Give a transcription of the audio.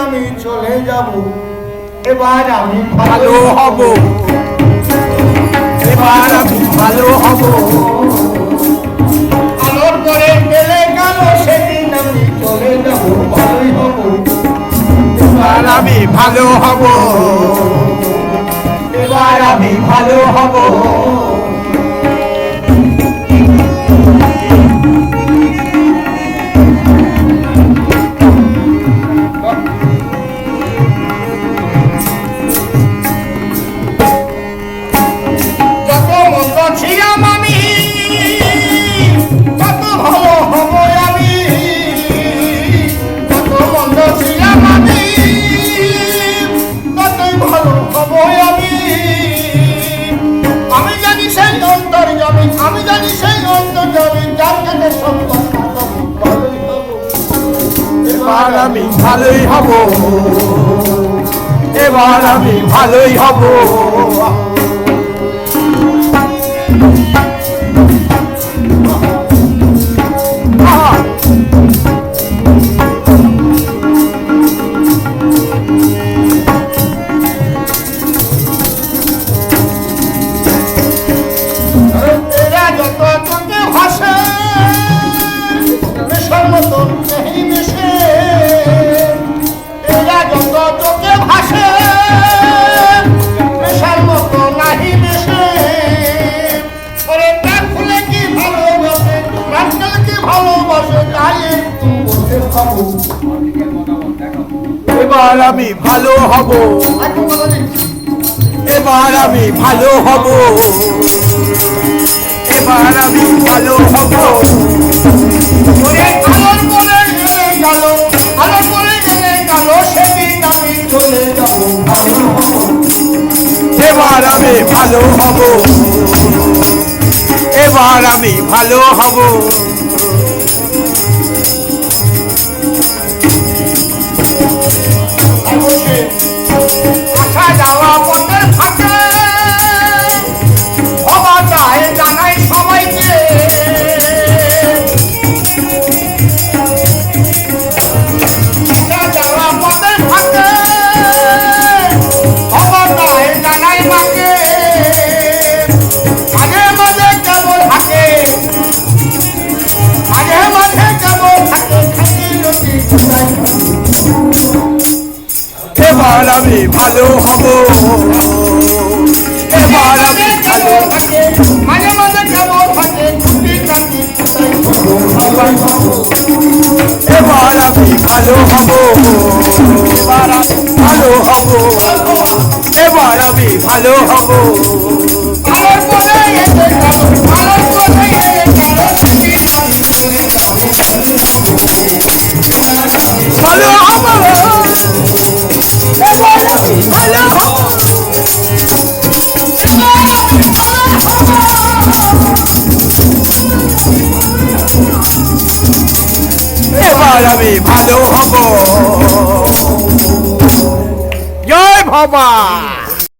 আমি চলে যাব, এবার আমি ভালো হব। এবার আমি ভালো হব। আলোর পরে গেলে গেল সেদিন আমি চলে যাব, ভালোই হব। এবার আমি ভালো হব। এবার আমি ভালো হব। আমি জানি সেই অন্তর যাবে যার এবার আমি ভালোই হব। এবার আমি ভালোই হব। এবার আমি ভালো হব। এবার আমি ভালো হব। এবার আমি ভালো হব। এবার আমি ভালো হব। এবার আমি ভালো হব। ভালো হব। এবার আমি ভালো মাঝে মাঝে কেমন থাকে এবার আমি ভালো হব। এবার ভালো হব। এবার আমি ভালো হব। এবার আমি ভালো হব? জয় ভবা